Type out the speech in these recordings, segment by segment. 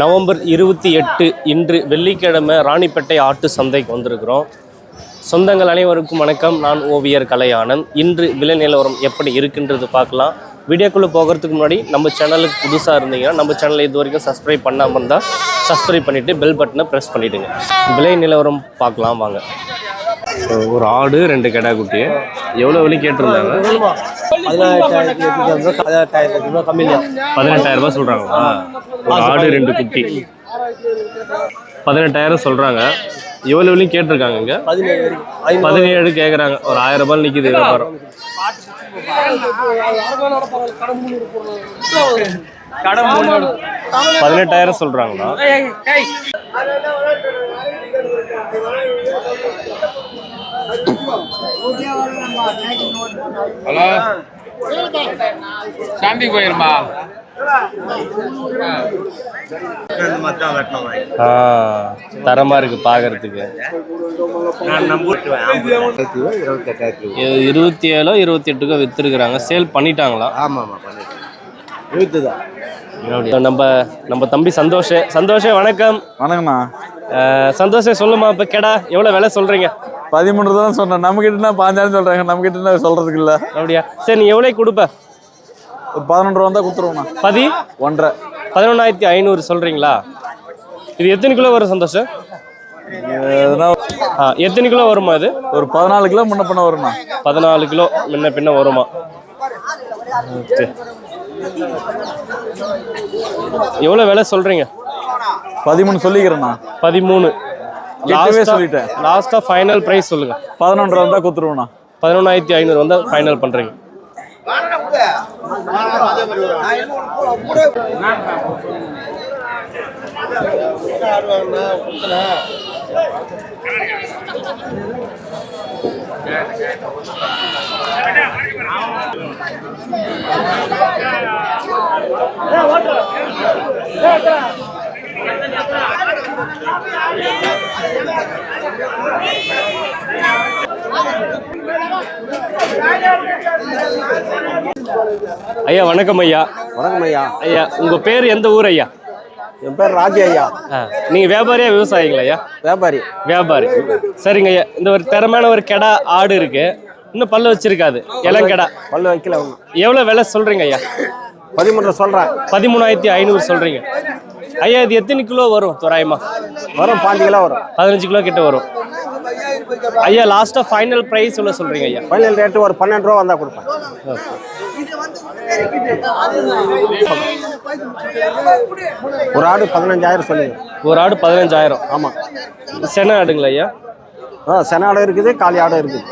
November இருபத்தி எட்டு இன்று வெள்ளிக்கிழமை ராணிப்பேட்டை ஆட்டு சந்தைக்கு வந்திருக்கிறோம். சொந்தங்கள் அனைவருக்கும் வணக்கம். நான் ஓவியர் கலையானன் இன்று விலை நிலவரம் எப்படி இருக்குன்றது பார்க்கலாம். வீடியோக்குள்ளே போகிறதுக்கு முன்னாடி நம்ம சேனலுக்கு புதுசாக இருந்தீங்கன்னா நம்ம சேனலை இது வரைக்கும் சப்ஸ்கிரைப் பண்ணாமல் இருந்தால் சப்ஸ்கிரைப் பண்ணிவிட்டு பெல் பட்டனை ப்ரெஸ் பண்ணிவிடுங்க விலை நிலவரம் பார்க்கலாம் வாங்க. ஒரு ஆடு ரெண்டு கிடா குட்டி. எவ்வளோ விலை கேட்டிருந்தாங்க? பதினெட்டாயிரம் ரூபாய் சொல்கிறாங்களா ஒரு ஆடு ரெண்டு குட்டி. பதினெட்டாயிரம் சொல்கிறாங்க எவ்வளோ விலையும் கேட்டிருக்காங்க இங்கே? பதினேழு பதினேழு கேட்குறாங்க ஒரு ஆயிரம் ரூபாய் நிற்கிது வியாபாரம் பதினெட்டாயிரம் சொல்கிறாங்களா ஹலோ? சாமி போயிருமா? ஆ தரமாக இருக்குது பார்க்கறதுக்கு இருபத்தி ஏழோ இருபத்தி எட்டுக்கோ விற்றுருக்குறாங்க சேல் பண்ணிட்டாங்களா? ஆமாம் ஆமாம் பண்ணிட்டு நம்ம நம்ம தம்பி சந்தோஷ். சந்தோஷ் வணக்கம். வணக்கண்ணா அஹ், சந்தோஷ் சொல்லுமா இப்போ கெடா எவ்வளோ விலை சொல்கிறீங்க பதிமூணு தான் சொன்னேன். நம்ம கிட்ட பாஞ்சாயிரம் சொல்றாங்க நம்ம கிட்ட சொல்றதுக்கு இல்ல அப்படியா? சரி நீ எவ்வளோ கொடுப்ப? ஒரு பதினொன்று ரூபா தான் கொடுத்துருவோண்ணா பதி? ஒன்றரை. பதினொன்றாயிரத்தி ஐநூறு சொல்கிறீங்களா இது எத்தனை கிலோ வரும் சந்தோஷ்? எதுனா ஆ எத்தனை கிலோ வருமா இது? ஒரு பதினாலு கிலோ முன்ன பண்ண வரும்ண்ணா. பதினாலு கிலோ முன்ன பின்ன வருமா? ஓகே. எவ்வளோ விலை சொல்கிறீங்க பதிமூணு சொல்லிக்கிறேண்ணா. பதிமூணு. கிட்டவே சொல்லிட்டேன் லாஸ்ட்டாக ஃபைனல் ப்ரைஸ் சொல்லுங்கள் பதினொன்று ரூபா தான் கொடுத்துருவோண்ணா பதினொன்றாயிரத்தி ஐநூறு வந்து ஃபைனல் பண்ணுறீங்க ஐயா வணக்கம் ஐயா. வணக்கம் ஐயா. ஐயா உங்கள் பேர் எந்த ஊர் ஐயா? என் பேர் ராஜி ஐயா. ஆ நீங்கள் வியாபாரியா விவசாயிங்களா ஐயா? வியாபாரி. வியாபாரி. சரிங்க ஐயா இந்த ஒரு திறமையான ஒரு கெடா ஆடு இருக்கு. இன்னும் பல்லு வச்சிருக்காது இளங்கெடா. பல்லு வைக்கல ஒன்றும் எவ்வளோ விலை சொல்கிறீங்க ஐயா? பதிமூன்று சொல்கிறேன் பதிமூணாயிரத்தி ஐநூறு சொல்கிறீங்க ஐயா இது எத்தனை கிலோ வரும் தோராயமா? வரும் பாஞ்சு கிலோ வரும். பதினஞ்சு கிலோ கிட்ட வரும். ஐயா லாஸ்ட்டாக ஃபைனல் ப்ரைஸ் எவ்வளோ சொல்கிறீங்க ஐயா? ஃபைனல் ரேட்டு ஒரு பன்னெண்டு ரூபா வந்தால் கொடுப்பேன். ஒரு ஆடு பதினஞ்சாயிரம் சொல்லுங்க. ஒரு ஆடு பதினஞ்சாயிரம். ஆமாம் சென ஆடுங்களா ஐயா? ஆ சென ஆடு இருக்குது காளி ஆடு இருக்குது.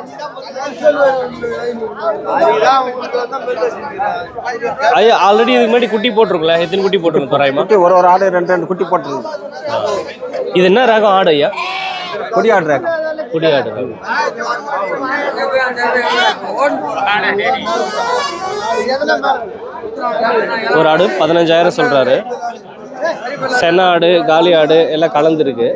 ஐயா ஆல்ரெடி இதுக்கு முன்னாடி குட்டி போட்டிருக்கல எத்தனை குட்டி போட்டிருக்கோம் தோராயமா? குட்டி ஒரு ஒரு ஆடு ரெண்டு ரெண்டு குட்டி போட்டுருக்கு இது என்ன ரகம் ஆடு ஐயா? கொடி ஆடு ரேக்கம் குடி ஆடு. ஒரு ஆடு பதினஞ்சாயிரம் சொல்றாரு. சென ஆடு காலி ஆடு எல்லாம் கலந்துருக்கு.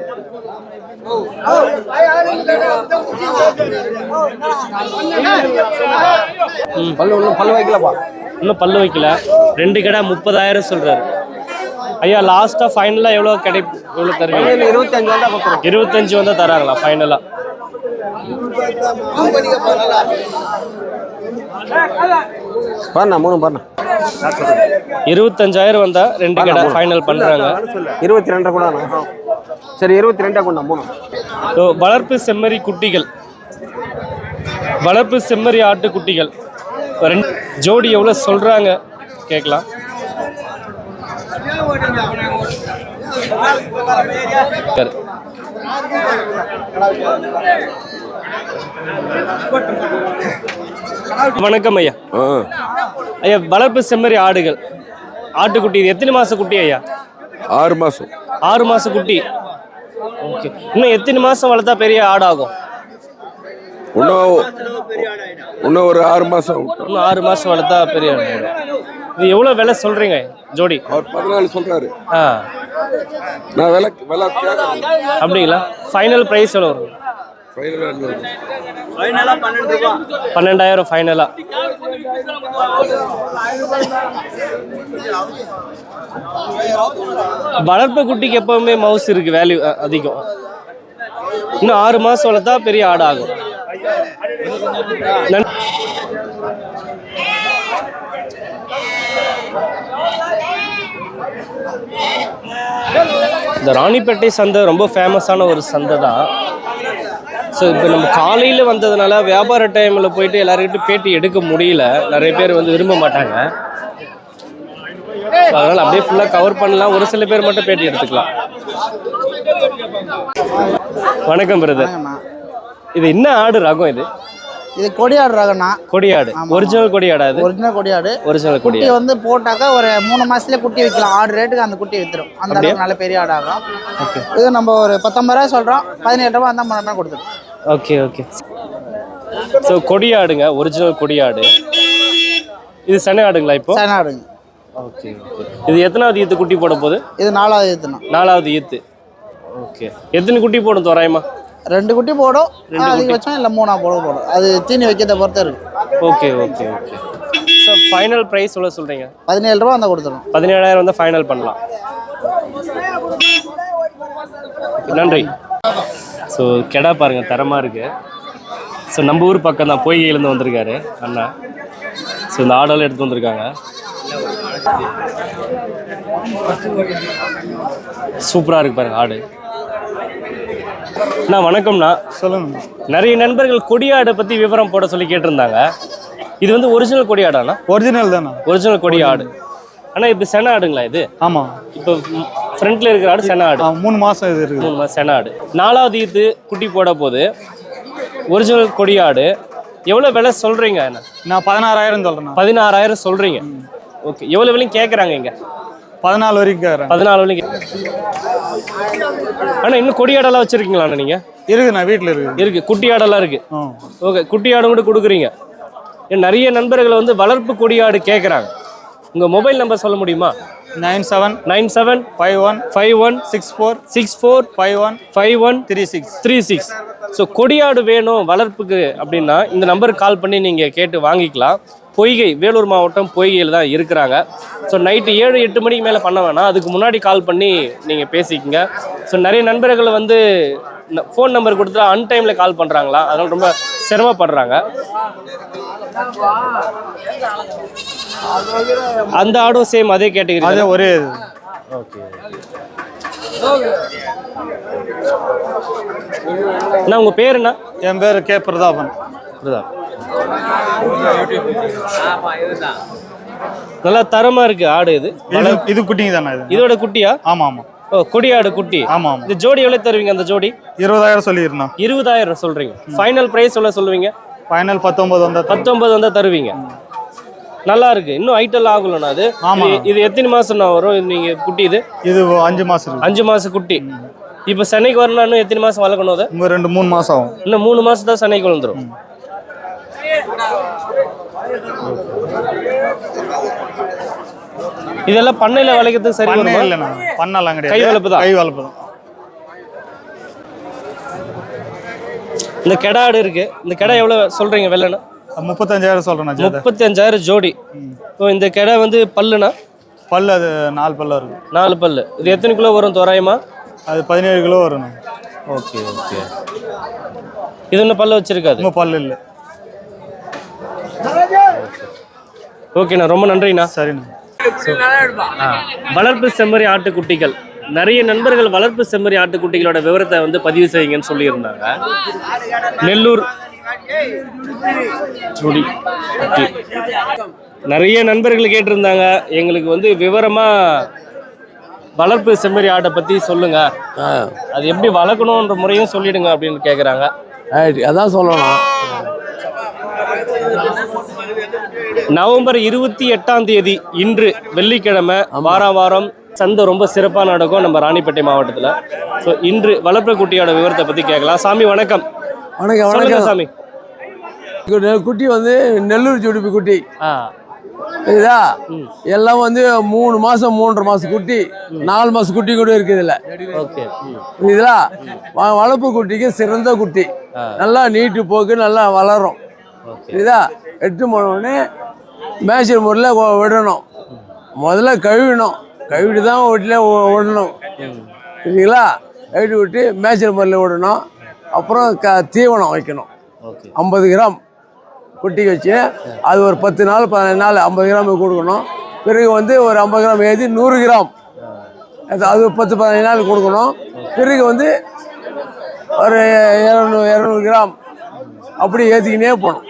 பல்லு பல்லு வைக்கலப்பா. இன்னும் பல்லு வைக்கல. ரெண்டு கடை முப்பதாயிரம் சொல்றாரு. ஐயா லாஸ்டா ஃபைனலா எவ்வளோ கிடை எவ்வளோ தருவீங்க? இருபத்தஞ்சு வந்தால் இருபத்தஞ்சு வந்தா தராங்களா ஃபைனலா பாருண்ணா மூணு பாருண்ணா. இருபத்தஞ்சாயிரம் வந்தா ரெண்டு கடை ஃபைனல் பண்றாங்க. இருபத்தி ரெண்டரை கூட சரி இருபத்தி ரெண்டா கொண்டா இதோ வளர்ப்பு செம்மறி குட்டிகள். வளர்ப்பு செம்மறி ஆட்டு குட்டிகள். ரெண்டு ஜோடி எவ்வளோ சொல்றாங்க? கேட்கலாம். சரி. வணக்கம் ஐயா. ஐயா வளர்ப்பு செம்மறி ஆடுகள். ஆட்டுக்குட்டி எத்தனை மாச குட்டி ஐயா? ஆறு மாதம் ஆறு மாச குட்டி. ஓகே இன்னும் எத்தனை மாசம் வளர்த்தா பெரிய ஆடு ஆகும் இன்னும் இன்னும் ஒரு ஆறு மாதம் இன்னும் ஆறு மாசம் வளர்த்தா பெரிய ஆடு. இது எவ்வளோ விலை சொல்றீங்க ஜோடி? அவர் பதினாலு சொல்கிறாரு ஆ. நான் விலை விலை அப்படிங்களா? ஃபைனல் ப்ரைஸ் எவ்வளோ வரும்? பன்னெண்டாயிரம் ஃபைனலா வளர்ப்பு குட்டிக்கு எப்பவுமே மவுஸ் இருக்கு வேல்யூ அதிகம். இன்னும் ஆறு மாசம் வளர்த்தா பெரிய ஆடு ஆகும். இந்த ராணிப்பேட்டை சந்தை ரொம்ப ஃபேமஸான ஒரு சந்தை தான் ஸோ இப்போ நம்ம காலையில் வந்ததுனால வியாபார டைமில் போயிட்டு எல்லாருக்கிட்டும் பேட்டி எடுக்க முடியல. நிறைய பேர் வந்து விரும்ப மாட்டாங்க. அதனால அப்படியே ஃபுல்லாக கவர் பண்ணலாம். ஒரு சில பேர் மட்டும் பேட்டி எடுத்துக்கலாம். வணக்கம் பிரதர் இது என்ன ஆடு ரகம் இது? இது கொடியாடு ரகம்னா கொடியாடு. ஒரிஜினல் கொடியாடா இது? ஒரிஜினல் கொடியாடு. ஒரிஜினல் குட்டி கொடியாடு. வந்து போட்டாக்கா ஒரு மூணு மாசத்துல குட்டி வைக்கலாம். ஆடு ரேட்டுக்கு அந்த குட்டி வித்துரும். அந்த அளவுக்கு நல்ல பெரிய ஆடு ஆகும் ஓகே இது நம்ம ஒரு பத்தொன்பது ரூபாய் சொல்றோம். பதினேழு ரூபாய் அந்த மாதிரி தான் கொடுத்துரும் ஓகே ஓகே ஸோ கொடியாடுங்க ஒரிஜினல் கொடியாடு. இது சென்னை ஆடுங்களா இப்போ? சரி ஆடுங்க. ஓகே ஓகே இது எத்தனாவது ஈத்து குட்டி போட போகுது? இது நாலாவது ஈத்துணும் நாலாவது ஈத்து. ஓகே எத்தனை குட்டி போடும் தோராயமா? ரெண்டு குட்டி போடும். அதிகபட்சம் இல்லை மூணா போட போடும். அது தீனி வைக்கிறத பொறுத்த இருக்கு okay okay okay so final price எவ்வளோ சொல்கிறீங்க பதினேழு ரூபா அந்த கொடுத்துரும் பதினேழாயிரம் வந்து ஃபைனல் பண்ணலாம். நன்றி. ஸோ கெடா பாருங்க தரமாக இருக்கு. ஸோ நம்ம ஊர் பக்கம் தான் பொய்கையிலேருந்து வந்திருக்காரு அண்ணா. ஸோ இந்த ஆடெல்லாம் எடுத்து வந்திருக்காங்க. சூப்பராக இருக்கு பாருங்க ஆடு. அண்ணா வணக்கம்ண்ணா. சொல்லுங்க நிறைய நண்பர்கள் கொடியாடை பற்றி விவரம் போட சொல்லி கேட்டிருந்தாங்க. இது வந்து ஒரிஜினல் கொடியாடாண்ணா ஒரிஜினல் தானே ஒரிஜினல் கொடி ஆடு. ஆனால் இப்போ சென ஆடுங்களா இது? ஆமா. இப்போ ஃப்ரண்ட்ல இருக்கிற ஆடு சென ஆடு மூணு மாசம் இது இருக்குது. மூணு மாசம் சென ஆடு நாலாவது ஈத்து குட்டி போட போது ஒரிஜினல் கொடி ஆடு. எவ்வளோ விலை சொல்றீங்க? என்ன? நான் பதினாறாயிரம் சொல்றேன் பதினாறாயிரம் சொல்றீங்க. ஓகே எவ்வளோ விலையும் கேட்குறாங்க இங்க? பதினாலு வரைக்கும் கேட்குறேன் பதினாலு விலையும் ஆனால் இன்னும் கொடி ஆடெல்லாம் வச்சிருக்கீங்களாண்ணா நீங்க? இருக்குது நான் வீட்டில் இருக்குது இருக்கு குட்டி ஆடெல்லாம் இருக்கு. ஆ. ஓகே குட்டி ஆடு கூட கொடுக்குறீங்க. நிறைய நண்பர்கள் வந்து வளர்ப்பு கொடி ஆடு கேட்குறாங்க உங்கள் மொபைல் நம்பர் சொல்ல முடியுமா? Nine seven nine seven five one five one six four six four five one five one three six. Three six. So கொடியாடு வேணும் வளர்ப்புக்கு அப்படின்னா இந்த நம்பருக்கு கால் பண்ணி நீங்கள் கேட்டு வாங்கிக்கலாம். பொய்கை வேலூர் மாவட்டம் பொய்கையில் தான் இருக்கிறாங்க. ஸோ நைட்டு ஏழு எட்டு மணிக்கு மேலே பண்ண வேணாம். அதுக்கு முன்னாடி கால் பண்ணி நீங்கள் பேசிக்கங்க. ஸோ நிறைய நண்பர்கள் வந்து ஃபோன் நம்பர் கொடுத்தா அன்டைமில் கால் பண்ணுறாங்களா அதனால ரொம்ப சிரமப்படுறாங்க. அந்த ஆடும் சேம் அதே கேட்டகரி அதே ஒரே ஓகே அண்ணா உங்கள் பேர் என்ன? என் பேர் கே. பிரதாபன். பிரதாப் நல்லா தரமா இருக்கு ஆடு இது. இது இது குட்டிங்க தானே இது? இதோட குட்டியா? ஆமா ஆமா. ஓ கொடி ஆடு குட்டி. ஆமா இந்த ஜோடி எவ்வளவு தருவீங்க அந்த ஜோடி? இருபதாயிரம் சொல்லியிருந்தோம் இருபதாயிரம் சொல்றீங்க. ஃபைனல் பிரைஸ் எவ்வளவு சொல்லுவீங்க? ஃபைனல் பத்தொன்பது வந்தா. பத்தொன்பது வந்தா தருவீங்க. நல்லா இருக்கு. இன்னும் ஐட்டல் ஆகலண்ணா அது. ஆமா. இது- எத்தனை மாசம் வரும்? இது நீங்க குட்டி இது? இது அஞ்சு மாசம் அஞ்சு மாசம் குட்டி. இப்போ சென்னைக்கு வரணும்னா இன்னும் எத்தனை மாசம் வளர்க்கணும் அது? இன்னும் ரெண்டு மூணு மாசம் ஆகும். இன்னும் மூணு மாசம் தான் சென்னைக்கு வந்துடும் இதெல்லாம் பண்ணையில வளைக்கிறதுக்கு சரி பண்ணே இல்லைண்ணா. பண்ணலாம் கிடையாது. கை வளர்ப்பு தான். கை வளர்ப்பு தான். இந்த கெடா ஆடு இருக்கு. இந்த கெடா எவ்வளவு சொல்றீங்க வெள்ளனா? முப்பத்தஞ்சாயிரம் சொல்றேண்ணா ஜாதை. முப்பத்தி அஞ்சாயிரம் ஜோடி ஓ இந்த கெடா வந்து பல்லுனா பல்லு அது நாலு பல்லா இருக்கு. நாலு பல்லு. இது எத்தனை கிலோ வரும்? தோராயமா? அது பதினேழு கிலோ வரும் ஓகே ஓகே. இது இன்னும் பல்லு வச்சிருக்காது? இன்னும் பல்லு இல்லை. ஓகேண்ணா ரொம்ப நன்றிண்ணா. சரிண்ணா. வளர்ப்பு செம்மறி ஆட்டுக்குட்டிகள். நிறைய நண்பர்கள் வளர்ப்பு செம்மறி ஆட்டுக்குட்டிகளோட விவரத்தை வந்து பதிவு செய்யுங்கன்னு சொல்லியிருந்தாங்க. நெல்லூர் சுடி. நிறைய நண்பர்கள் கேட்டிருந்தாங்க. எங்களுக்கு வந்து விவரமா வளர்ப்பு செம்மறி ஆட்டை பத்தி சொல்லுங்க. அது எப்படி வளர்க்கணுன்ற முறையும் சொல்லிடுங்க அப்படின்னு கேக்குறாங்க. அதான் சொல்லணும். நவம்பர் இருபத்தி எட்டாம் தேதி இன்று வெள்ளிக்கிழமை வாரம் வாரம் சந்தை ரொம்ப சிறப்பாக நடக்கும் நம்ம ராணிப்பேட்டை மாவட்டத்தில். ஸோ இன்று வளர்ப்பு குட்டியோட விவரத்தை பற்றி கேட்கலாம். சாமி வணக்கம். வணக்கம் வணக்கம். சாமி. குட்டி வந்து நெல்லூர் ஜுடிப்பி குட்டி. இதா எல்லாம் வந்து மூணு மாசம் மூன்றரை மாசம் குட்டி. நாலு மாசம் குட்டி கூட இருக்குது புரியுதுல வ- வளர்ப்பு குட்டிக்கு சிறந்த குட்டி. நல்லா நீட்டு போக்கு நல்லா வளரும். புரியுதா? எட்டு உடனே மேய்ச்சல் முறையில் விடணும். முதல்ல கழுவிடணும் கழுவிட்டு தான் வீட்டில் விடணும் சரிங்களா கழுவி விட்டு மேய்ச்சல் முறையில் விடணும் அப்புறம் க தீவனம் வைக்கணும். ஐம்பது கிராம் குட்டி வச்சு அது ஒரு பத்து நாள் பதினஞ்சு நாள் ஐம்பது கிராம் கொடுக்கணும். பிறகு வந்து ஒரு ஐம்பது கிராம் ஏற்றி நூறு கிராம். அது அது பத்து பதினஞ்சு நாள் கொடுக்கணும். பிறகு வந்து ஒரு இரநூறு இரநூறு கிராம் அப்படி ஏற்றிக்கினே போகணும்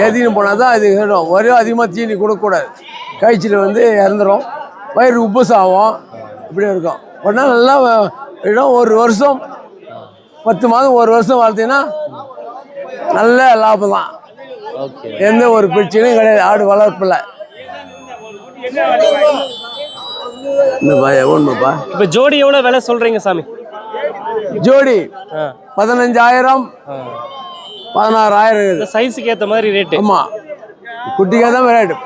ஏற்றிக்கின்னு போனால் தான் அது கேடும் ஒரே அதிகமாக தீனி கொடுக்கக்கூடாது. காய்ச்சல் வந்து இறந்துடும் வயிறு உப்புசம் ஆகும் இப்படி இருக்கும். உடனே நல்லா இடம் ஒரு வருஷம் பத்து மாதம் ஒரு வருஷம் வளர்த்தீங்கன்னா நல்ல லாபம் தான் எந்த ஒரு பிரச்சனையும் கிடையாது. ஆடு வளர்ப்பில். இந்த ஒன்றுப்பா இப்போ ஜோடி எவ்வளோ விலை சொல்கிறீங்க சாமி? ஜோடி பதினஞ்சாயிரம். பதினாறாயிரம் சைஸுக்கு ஏற்ற மாதிரி ரேட்டு ஆமாம் குட்டிக்காக தான் ரேட்டு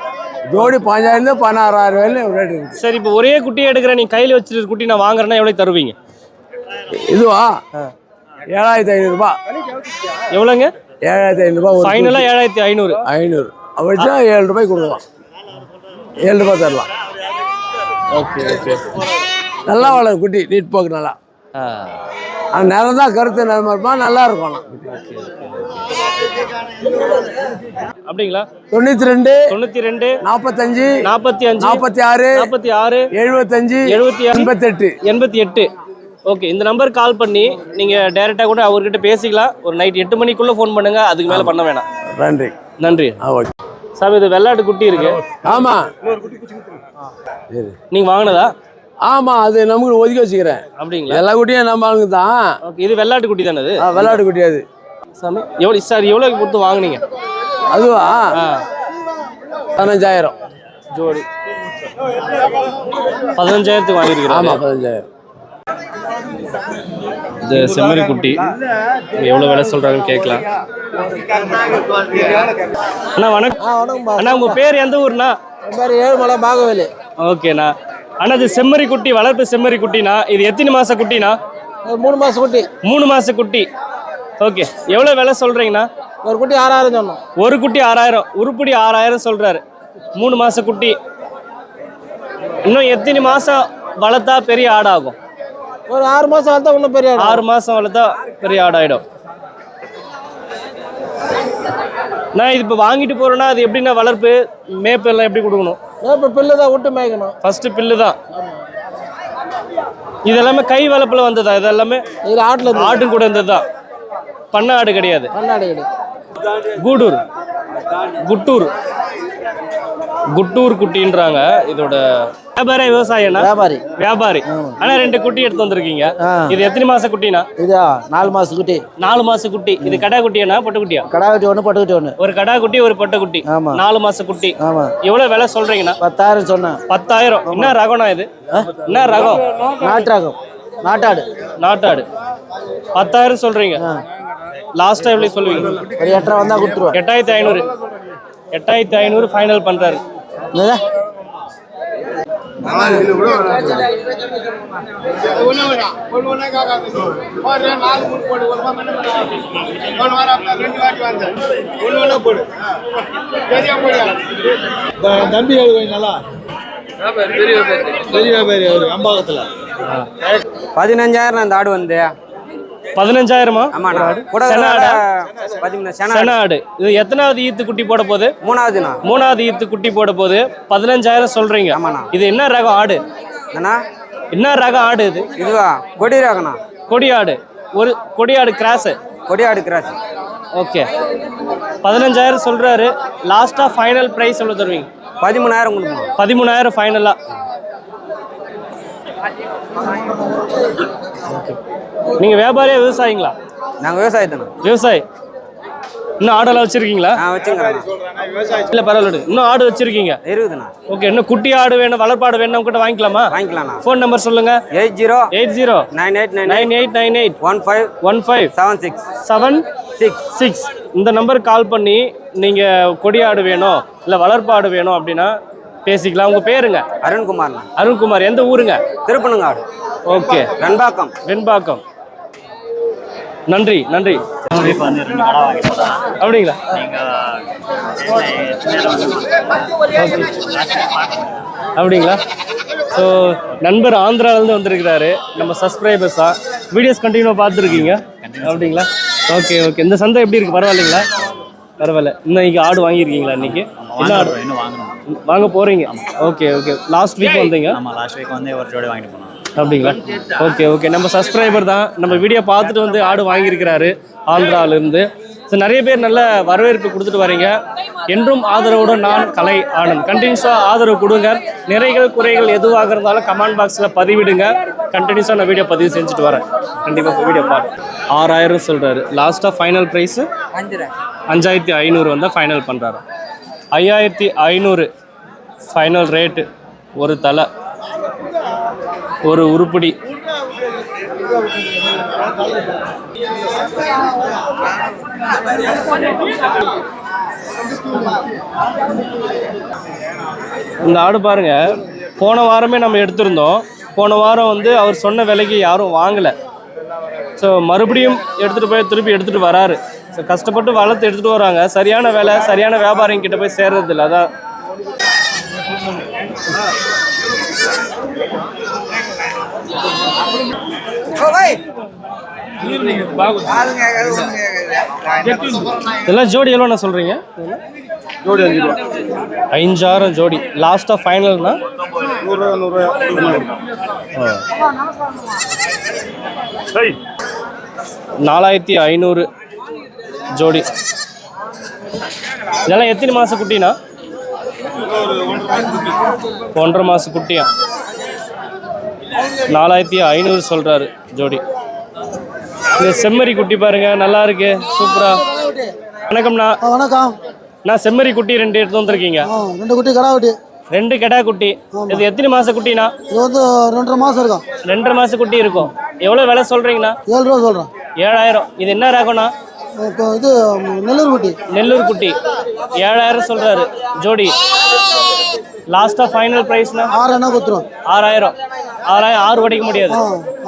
ஜோடி பாஞ்சாயிரம் தான் பதினாறாயிரம் வரையிலும் ரேட் இருக்குது. சரி இப்போ ஒரே குட்டியை எடுக்கிற நீ கையில் வச்சிருக்க குட்டி நான் வாங்குறேன்னா எவ்வளோ தருவீங்க? இதுவா? ஏழாயிரத்தி ஐநூறுரூபா எவ்வளோங்க ஏழாயிரத்தி ஐநூறுரூபா ஒரு ஃபைனலாக ஏழாயிரத்தி ஐநூறு. ஐநூறு. அப்படின்னா ஏழு ரூபாய் கொடுக்கலாம். ஏழு ரூபாய் தரலாம். Okay okay. நல்லா வளரும் குட்டி. நீட் போக்கு நல்லா. அந்த நேரம் தான் கருத்து நேரமாக இருப்பா நல்லா இருக்கும். அப்படிங்களா? தொண்ணூற்றி ரெண்டு தொண்ணூற்றி ரெண்டு நாற்பத்தஞ்சு நாற்பத்தி அஞ்சு நாற்பத்தி ஆறு நாற்பத்தி ஆறு எழுபத்தஞ்சு எழுபத்தி ஆறு எண்பத்தெட்டு. எண்பத்தி எட்டு. ஓகே இந்த நம்பருக்கு கால் பண்ணி நீங்கள் டைரெக்டாக கூட அவர்கிட்ட பேசிக்கலாம். ஒரு நைட் எட்டு மணிக்குள்ளே ஃபோன் பண்ணுங்க அதுக்கு மேலே பண்ண வேணாம். நன்றி. நன்றி. ஓகே. சாமி இது வெள்ளாட்டு குட்டி இருக்கு. ஆமாம் சரி நீங்கள் வாங்கினதா? ஆமாம் அது நமக்கு ஒதுக்கி வச்சுக்கிறேன். அப்படிங்களா? எல்லா குட்டியும் நம்ம ஆளுங்க தான். ஓகே இது வெள்ளாட்டு குட்டி தானே அது? ஆ, விளையாட்டு குட்டி அது. சாமி எவ்வளோ சார் எவ்வளோக்கு கொடுத்து வாங்குனீங்க? அதுவா? ஆ. பதினஞ்சாயிரம். ஜோடி. பதினஞ்சாயிரத்துக்கு வாங்கியிருக்கிறோம். ஆமாம் பதினஞ்சாயிரம். இது செம்மறி குட்டி எவ்வளோ விலை சொல்கிறாங்கன்னு கேட்கலாம். அண்ணா வணக்கம். அண்ணா உங்கள் பேர் எந்த ஊர்ண்ணா? பேர் ஏழுமலை பாகவேலி. ஓகேண்ணா. அண்ணா இது செம்மறி குட்டி வளர்ப்பு செம்மறி குட்டினா இது எத்தனை மாச குட்டினா? மூணு மாதம் குட்டி. மூணு மாச குட்டி. ஓகே எவ்வளோ விலை சொல்கிறீங்கண்ணா ஒரு குட்டி ஆறாயிரம் சொன்னோம். ஒரு குட்டி ஆறாயிரம் உருப்படி ஆறாயிரம் சொல்கிறாரு மூணு மாச குட்டி. இன்னும் எத்தனை மாதம் வளர்த்தா பெரிய ஆடாகும்? ஒரு ஆறு மாதம் வளர்த்தா இன்னும் பெரிய ஆறு மாதம் வளர்த்தா பெரிய ஆடாயிடும். நான் இது இப்போ வாங்கிட்டு போகிறேன்னா அது எப்படின்னா வளர்ப்பு மேப்பு எல்லாம் எப்படி கொடுக்கணும்? இப்போ பில்லு தான் விட்டு மேய்க்கணும். ஃபஸ்ட்டு பில்லு தான். இது எல்லாமே கை வளர்ப்பில் வந்ததா? இது எல்லாமே இதில் ஆட்டில் ஆட்டு கூட இருந்தது தான். பண்ண ஆடு கிடையாது. கண்ணாடி கிடையாது. கூடூர் குட்டூர். குட்டூர் குட்டின்றாங்க. இதோட வியாபாரி விவசாயம்னா வியாபாரி. வியாபாரி. ஆனா ரெண்டு குட்டி எடுத்து வந்திருக்கீங்க. இது எத்தனை மாச குட்டினா? இதா நாலு மாதம் குட்டி. நாலு மாச குட்டி. இது கடா குட்டியானா பொட்டை குட்டியா? கடா குட்டி ஒன்று பட்டு குட்டி ஒன்று ஒரு கடா குட்டி ஒரு பொட்டை குட்டி. ஆமா. நாலு மாச குட்டி. ஆமாம் எவ்வளவு விலை சொல்றீங்கன்னா பத்தாயிரம் சொன்னேன். பத்தாயிரம். என்ன ரகம்னா இது? என்ன ரகம்? நாட்டு ரகம். நாட்டாடு. நாட்டாடு. பத்தாயிரம் சொல்றீங்க. லாஸ்டா எவ்வளவு சொல்லுவீங்க? ஒரு எட்டரை வந்தால் கொடுத்துருவேன். எட்டாயிரத்தி ஐநூறு. எட்டாயிரத்தி ஐநூறு ஃபைனல் பண்றாரு. என்னது? தம்பி நல்லா. பெரிய பெரிய ஒரு அம்பாகத்துல பதினஞ்சாயிரம் அந்த ஆடு வந்து. பதினஞ்சாயிரமா? ஆமாண்ணா. கூட சென ஆடா? பார்த்தீங்கன்னா சென சென ஆடு. இது எத்தனாவது ஈத்து குட்டி போட போகுது? மூணாவதுண்ணா மூணாவது ஈத்து குட்டி போட போகுது. பதினஞ்சாயிரம் சொல்றீங்க. இது என்ன ரகம் ஆடு? என்ன ரகம் ஆடு இது? இதுவா? கொடி ராகண்ணா. கொடி ஆடு. ஒரு கொடி ஆடு கிராஸ். கொடி ஆடு கிராஸ். ஓகே. பதினஞ்சாயிரம் சொல்றாரு. லாஸ்டா ஃபைனல் பிரைஸ் எவ்வளவு தருவீங்க? பதிமூணாயிரம் கொடுக்கணும் பதிமூணாயிரம் ஃபைனலா. நீங்க வியாபாரியா விவசாயிங்களா? நாங்கள் விவசாயத்தானே விவசாயி. இன்னும் ஆடெல்லாம் வச்சிருக்கீங்களா? நான். வச்சுங்கிறேன் இல்ல பரவாயில்ல இன்னும் ஆடு வச்சிருக்கீங்க? இருபதுண்ணா ஓகே இன்னும் குட்டி ஆடு வேணும் வளர்ப்பாடு வேணும் உங்ககிட்ட வாங்கிக்கலாமா? வாங்கிக்கலாண்ணா ஃபோன் நம்பர் சொல்லுங்க. Eight zero eight zero nine eight nine nine eight nine eight one five one five seven six. Seven six. Six. இந்த நம்பருக்கு கால் பண்ணி நீங்கள் கொடியாடு வேணும் இல்லை வளர்ப்பாடு வேணும் அப்படின்னா பேசிக்கலாம். உங்கள் பேருங்க? அருண்குமார்ண்ணா. அருண்குமார். எந்த ஊருங்க? திருப்பனங்காடு. ஓகே. வெண்பாக்கம். வெண்பாக்கம். நன்றி நன்றி. அப்படிங்களா? அப்படிங்களா? ஸோ நண்பர் ஆந்திராவிலேருந்து வந்திருக்கிறாரு. நம்ம சப்ஸ்கிரைபர்ஸா வீடியோஸ் கண்டினியூவாக பார்த்துருக்கீங்க. அப்படிங்களா? ஓகே ஓகே இந்த சந்தை எப்படி இருக்கு? பரவாயில்லைங்களா? பரவாயில்ல. இன்னைக்கு ஆடு வாங்கியிருக்கீங்களா இன்னைக்கு? என்ன ஆடு? வாங்க போறீங்க. ஓகே ஓகே லாஸ்ட் வீக் வந்தீங்க. ஆமாம் லாஸ்ட் வீக் வந்து ஒரு ஜோடி வாங்கிட்டு போனோம். அப்படிங்களா? ஓகே ஓகே நம்ம சப்ஸ்கிரைபர் தான். நம்ம வீடியோ பார்த்துட்டு வந்து ஆடு வாங்கியிருக்கிறாரு ஆந்திராவிலேருந்து. ஸோ நிறைய பேர் நல்ல வரவேற்பு கொடுத்துட்டு வரீங்க. என்றும் ஆதரவோடு நான் கலை ஆனந்த். கண்டினியூஸாக ஆதரவு கொடுங்க. நிறைகள் குறைகள் எதுவாக இருந்தாலும் கமெண்ட் பாக்ஸில் பதிவிடுங்க. கண்டினியூஸாக நான் வீடியோ பதிவு செஞ்சுட்டு வரேன். கண்டிப்பாக வீடியோ பாரு ஆறாயிரம் சொல்கிறாரு லாஸ்ட்டாக ஃபைனல் ப்ரைஸு அஞ்சாயிரத்தி ஐநூறு வந்தால் ஃபைனல் பண்ணுறாரு ஐயாயிரத்தி ஐநூறு ஃபைனல் ரேட்டு ஒரு தலை. ஒரு உருப்படி. இந்த ஆடு பாருங்க போன வாரமே நம்ம எடுத்திருந்தோம். போன வாரம் வந்து அவர் சொன்ன விலைக்கு யாரும் வாங்கலை. ஸோ மறுபடியும் எடுத்துகிட்டு போய் திருப்பி எடுத்துகிட்டு வராரு. ஸோ கஷ்டப்பட்டு வளர்த்து எடுத்துகிட்டு வராங்க. சரியான விலை சரியான வியாபாரிங்க கிட்ட போய் சேர்றதில்ல. அதான் இதெல்லாம் ஜோடி எவ்வளோண்ணா சொல்கிறீங்க? ஜோடி அஞ்சு ரூபா. ஐந்தாயிரம் ஜோடி. லாஸ்ட்டாக ஃபைனல்னா? நூறுரூவா நூறுரூவா நாலாயிரத்தி ஐநூறு ஜோடி. இதெல்லாம் எத்தனை மாத குட்டினா ஒன்றரை மாத குட்டியா? நாலாயிரத்தி ஐநூறு சொல்கிறாரு ஜோடி. இந்த செம்மறி குட்டி பாருங்க நல்லா இருக்கு சூப்பரா. வணக்கம்ண்ணா. வணக்கம். நான் செம்மறி குட்டி ரெண்டு எடுத்து வந்திருக்கீங்க. ரெண்டு குட்டி கடா குட்டி. ரெண்டு கெடா குட்டி. இது எத்தனை மாச குட்டினா இது வந்து ரெண்டரை மாதம் இருக்கும். ரெண்டரை மாச குட்டி இருக்கும். எவ்வளோ விலை சொல்றீங்கண்ணா? ஏழு ரூபா சொல்கிறேன் ஏழாயிரம். இது என்ன ரகம்ண்ணா? இது நெல்லூர் குட்டி. நெல்லூர் குட்டி. ஏழாயிரம் சொல்றாரு ஜோடி. லாஸ்டா ஃபைனல் பிரைஸ்னா ஆறு என்ன கொடுத்துருவோம். ஆறாயிரம். ஆறாயிரம் ஆறு உடைக்க முடியாது.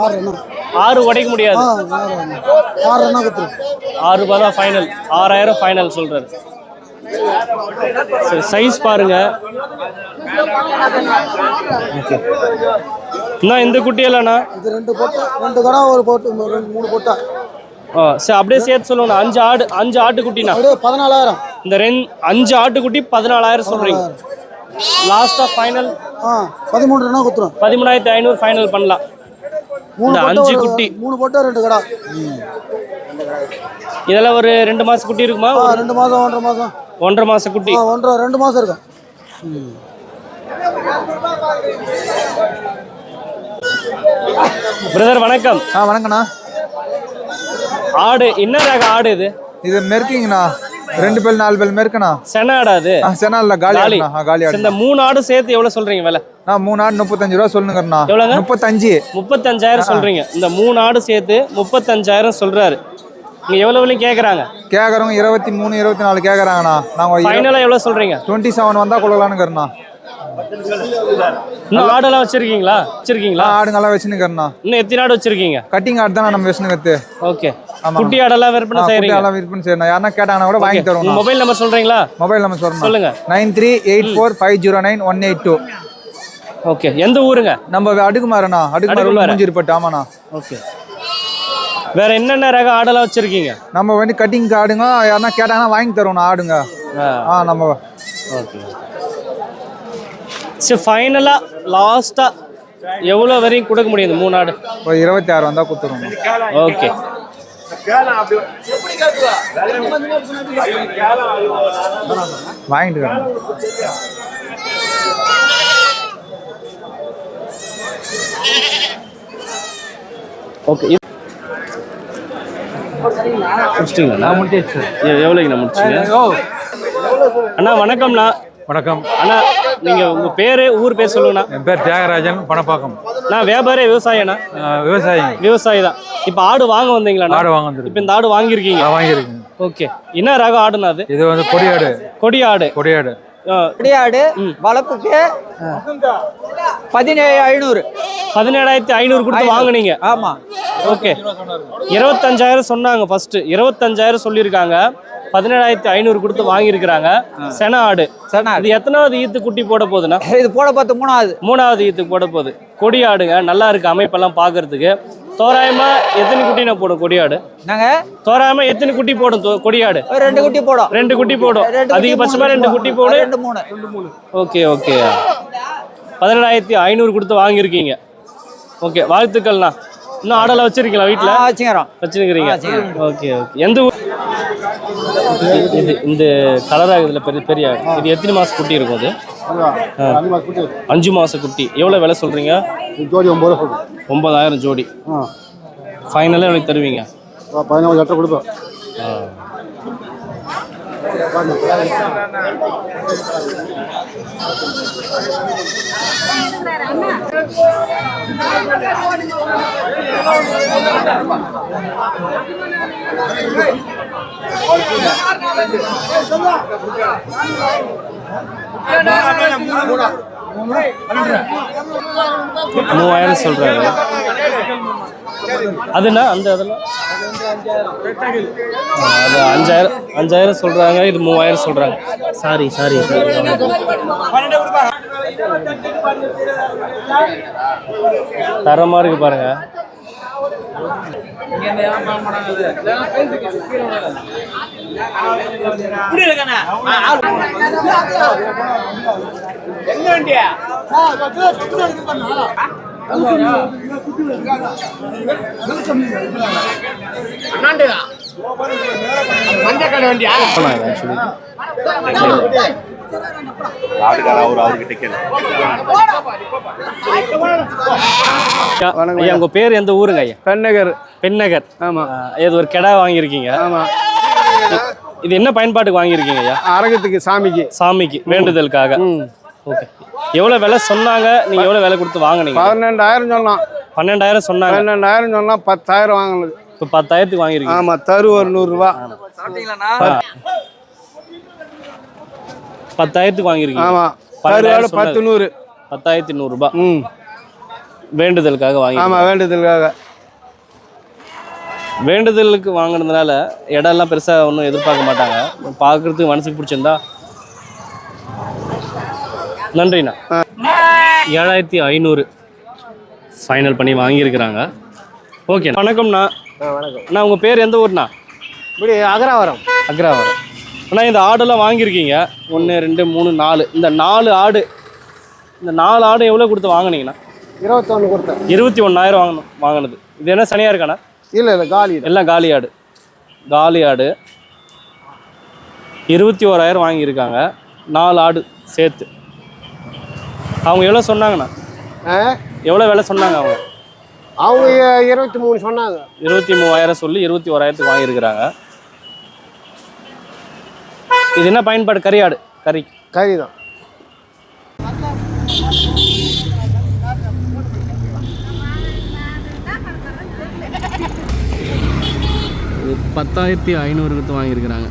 ஆறு என்ன உடைக்க முடியாது. ஆறு என்ன என்ன ரூபாய் தான் ஃபைனல் ஆறாயிரம் ஃபைனல் சொல்றாரு. சரி சைஸ் பாருங்க. அண்ணா இந்த குட்டியெல்லாம்ண்ணா இது ரெண்டு போட்டு ரெண்டு கடா ஒரு போட்டு மூணு போட்டா ஆ சரி அப்படியே சேர்த்து சொல்லுங்கண்ணா. அஞ்சு ஆடு அஞ்சு ஆட்டுக்குட்டிண்ணா. பதினாலாயிரம். இந்த ரெண்டு அஞ்சு ஆட்டுக்குட்டி பதினாலாயிரம் சொல்றீங்க. லாஸ்டா ஃபைனல் ஆ பதிமூணு என்ன கொடுத்துருவோம் பதிமூணாயிரத்தி ஐநூறு ஃபைனல் பண்ணலாம். மூணு அஞ்சு குட்டி. மூணு போட்டா ரெண்டு கடா. இதெல்லாம் ஒரு ரெண்டு மாச குட்டி இருக்குமா? ரெண்டு மாதம் ஒன்றரை மாதம் ஒன்றரை மாச குட்டி. ஒன்றரை ரெண்டு மாதம் இருக்கும். பிரதர் வணக்கம். ஆ வணக்கண்ணா ஆடு என்ன ரக ஆடு இது? இது மெருக்கிங்கண்ணா. ரெண்டு பேர் நாலு பேர் மெருக்கண்ணா சென ஆடா அது. இல்லை காலி காலி. ஆடு இந்த மூணு ஆடு சேர்த்து எவ்வளவு சொல்றீங்க விலை? நான் மூணு ஆடு முப்பத்தஞ்சு ரூபா சொல்லுங்கண்ணா. எவ்வளோங்க? முப்பத்தஞ்சு. முப்பத்தஞ்சாயிரம் சொல்றீங்க. இந்த மூணு ஆடு சேர்த்து முப்பத்தஞ்சாயிரம் சொல்றாரு. நீங்க எவ்வளவு கேக்குறாங்க? கேட்குறவங்க இருபத்தி மூணு இருபத்தி நாலு கேட்குறாங்கண்ணா நாங்கள் ஃபைனலா எவ்வளவு சொல்றீங்க? டுவெண்ட்டி செவன் வந்தால் கொடுக்கலானுங்கிறண்ணா இன்னும் ஆடெல்லாம் வச்சிருக்கீங்களா? வச்சிருக்கீங்களா? ஆடுங்கெல்லாம் வச்சுனுக்கிறண்ணா இன்னும் எத்தனை ஆடு வச்சிருக்கீங்க? கட்டிங் ஆடு தானே நம்ம வச்சுனுக்கிறது ஓகே. ஆமாம். குட்டி ஆடெல்லாம் விற்பனை செய்யறீங்க எல்லாம் விற்பனை செய்யணும் யாருன்னா கேட்டாங்கன்னா கூட வாங்கி தருவோம் மொபைல் நம்பர் சொல்றீங்களா? மொபைல் நம்பர் சொல்லுங்க சொல்லுங்க. Nine three eight four five zero nine one eight two. Okay. எந்த ஊருங்க? நம்ம அடுக்குமாறண்ணா அடுக்குமாறு. மூஞ்சிருப்பட்டு ஆமாண்ணா. ஓகே. வேற என்னென்ன ரக ஆடெல்லாம் வச்சிருக்கீங்க? நம்ம வந்து கட்டிங் ஆடுங்க. யாருன்னா கேட்டாங்கன்னா வாங்கி தருவோம் ஆடுங்க. ஆ. நம்ம ஓகே. சரி ஃபைனலாக லாஸ்ட்டாக எவ்வளோ வரையும் கொடுக்க முடியும் இந்த மூணு ஆடு? ஒரு இருபத்தி ஆறு வந்தால் கொடுத்துருவோம். ஓகே வாங்கிட்டு. ஓகே முடிச்சிட்டிங்களா? எவ்வளோங்கண்ணா முடிச்சிங்க அண்ணா வணக்கம்ண்ணா. வணக்கம். அண்ணா நீங்கள் உங்கள் பேர் ஊர் பேர் சொல்லுங்கண்ணா. என் பேர் தியாகராஜன் பணப்பாக்கம். நான் வியாபாரி விவசாயண்ணா. விவசாயி. விவசாயி தான். இப்போ ஆடு வாங்க வந்தீங்களாண்ணா? ஆடு வாங்க இப்போ வந்துருக்கு இந்த ஆடு வாங்கியிருக்கீங்க? வாங்கியிருக்கேன் ஓகே. என்ன ரகம் ஆடுனா அது? இது வந்து கொடியாடு கொடி ஆடு. கொடியாடு ஆ, கொடியாடு வளர்ப்புக்கு பதினேழு ஐநூறு. பதினேழாயிரத்தி ஐநூறு கொடுத்து வாங்குனீங்க. ஆமா. ஓகே. இருபத்தஞ்சாயிரம் சொன்னாங்க ஃபர்ஸ்ட் இருபத்தஞ்சாயிரம் சொல்லியிருக்காங்க. பதினேழாயிரத்தி ஐநூறு கொடுத்து வாங்கியிருக்கிறாங்க. சென ஆடு. சரி இது எத்தனாவது ஈத்து குட்டி போட போகுதுன்னா இது போட பார்த்து மூணாவது. மூணாவது ஈத்துக்கு போட போகுது. கொடி ஆடுங்க. நல்லா இருக்கு அமைப்பெல்லாம் பார்க்கறதுக்கு. தோராயமா எத்தனை குட்டி நான் போடும் கொடியாடு நாங்க தோராயமா எத்தனை குட்டி போடும் தோ- கொடியாடு ரெண்டு குட்டி போடும். ரெண்டு குட்டி போடும். ரெண்டு குட்டி, அதிகபட்சமா ரெண்டு குட்டி போடும் ரெண்டு மூணு. Okay okay. பதினேழாயிரத்தி ஐநூறு கொடுத்து வாங்கியிருக்கீங்க. ஓகே வாழ்த்துக்கள்ண்ணா. இன்னும் ஆடெல்லாம் வச்சிருக்கீங்களா வீட்டில் வச்சுக்கிறோம். வச்சிருக்கிறீங்க. Okay okay. எந்த ஊர் இது இந்த கலர் ஆகுதுல பெரிய பெரிய. இது எத்தனை மாசம் குட்டி இருக்கும் அது? அஞ்சு மாசம் குட்டி. எவ்வளோ விலை சொல்றீங்க? ஜோடி ஒம்பது ஒன்பதாயிரம் ஜோடி. ஆ. ஃபைனலாக எனக்கு தருவீங்க? பதினஞ்சு எட்டை மூணா மூவாயிரம் சொல்றாரு அதுனா அந்த அதெல்லாம் அது அஞ்சாயிரம் அஞ்சாயிரம் சொல்கிறாங்க இது மூவாயிரம் சொல்கிறாங்க சாரி சாரி தரமா இது actually. ஐயா உங்க பேர் எந்த ஊருங்க ஐயா? பெண்ணகர். பெண்ணகர். ஆமா. இது ஒரு கிடா வாங்கியிருக்கீங்க. ஆமா. இது என்ன பயன்பாட்டுக்கு வாங்கியிருக்கீங்க ஐயா? அரங்கத்துக்கு சாமிக்கு. சாமிக்கு வேண்டுதலுக்காக. ஓகே எவ்வளவு விலை சொன்னாங்க? நீங்க எவ்வளவு விலை கொடுத்து வாங்குனீங்க? பன்னெண்டாயிரம் சொன்னான். பன்னெண்டாயிரம் சொன்னாங்க. பன்னெண்டாயிரம் சொன்னா பத்தாயிரம் வாங்கினது. இப்போ பத்தாயிரத்துக்கு வாங்கியிருக்கீங்க. ஆமா தரு ஒரு நூறுரூவா. பத்தாயிரத்துக்கு வாங்கியிருக்கீங்க. ஆமா பன்னெண்டாயிரம் கருவாடு பத்து. நூறு. பத்தாயிரத்தி நூறுரூபா. ம். வேண்டுதலுக்காக வாங்கி ஆமா வேண்டுதலுக்காக. வேண்டுதலுக்கு வாங்குனதுனால இடம்லாம் பெருசாக ஒன்றும் எதிர்பார்க்க மாட்டாங்க. பார்க்குறதுக்கு மனசுக்கு பிடிச்சிருந்தா நன்றிண்ணா. ஏழாயிரத்தி ஐநூறு ஃபைனல் பண்ணி வாங்கியிருக்கிறாங்க. ஓகே வணக்கம்ண்ணா. வணக்கம். அண்ணா உங்கள் பேர் எந்த ஊர்ண்ணா? இப்படி அகராவரம். அக்ராவரம். அண்ணா இந்த ஆடெல்லாம் வாங்கியிருக்கீங்க. ஒன்று ரெண்டு மூணு நாலு. இந்த நாலு ஆடு இந்த நாலு ஆடு எவ்வளோ கொடுத்து வாங்குனீங்கண்ணா? இருபத்தொன்று கொடுத்தேன். இருபத்தி ஒன்றாயிரம் வாங்கணும் வாங்கினது. இது என்ன சனியாக இருக்காண்ணா இல்லை இல்லை காலி எல்லாம் காலி ஆடு. காலி ஆடு. இருபத்தி ஓராயிரம் வாங்கியிருக்காங்க. நாலு ஆடு சேர்த்து. அவங்க எவ்வளோ சொன்னாங்கண்ணா? எவ்வளோ விலை சொன்னாங்க அவங்க? அவங்க இருபத்தி மூணு சொன்னாங்க. இருபத்தி மூவாயிரம் சொல்லி இருபத்தி ஓராயிரத்துக்கு வாங்கியிருக்கிறாங்க. இது என்ன பயன்பாடு? கறி ஆடு கறி. கறி தான் பத்தாயிரத்தி ஐநூறு கொடுத்து வாங்கியிருக்கிறாங்க.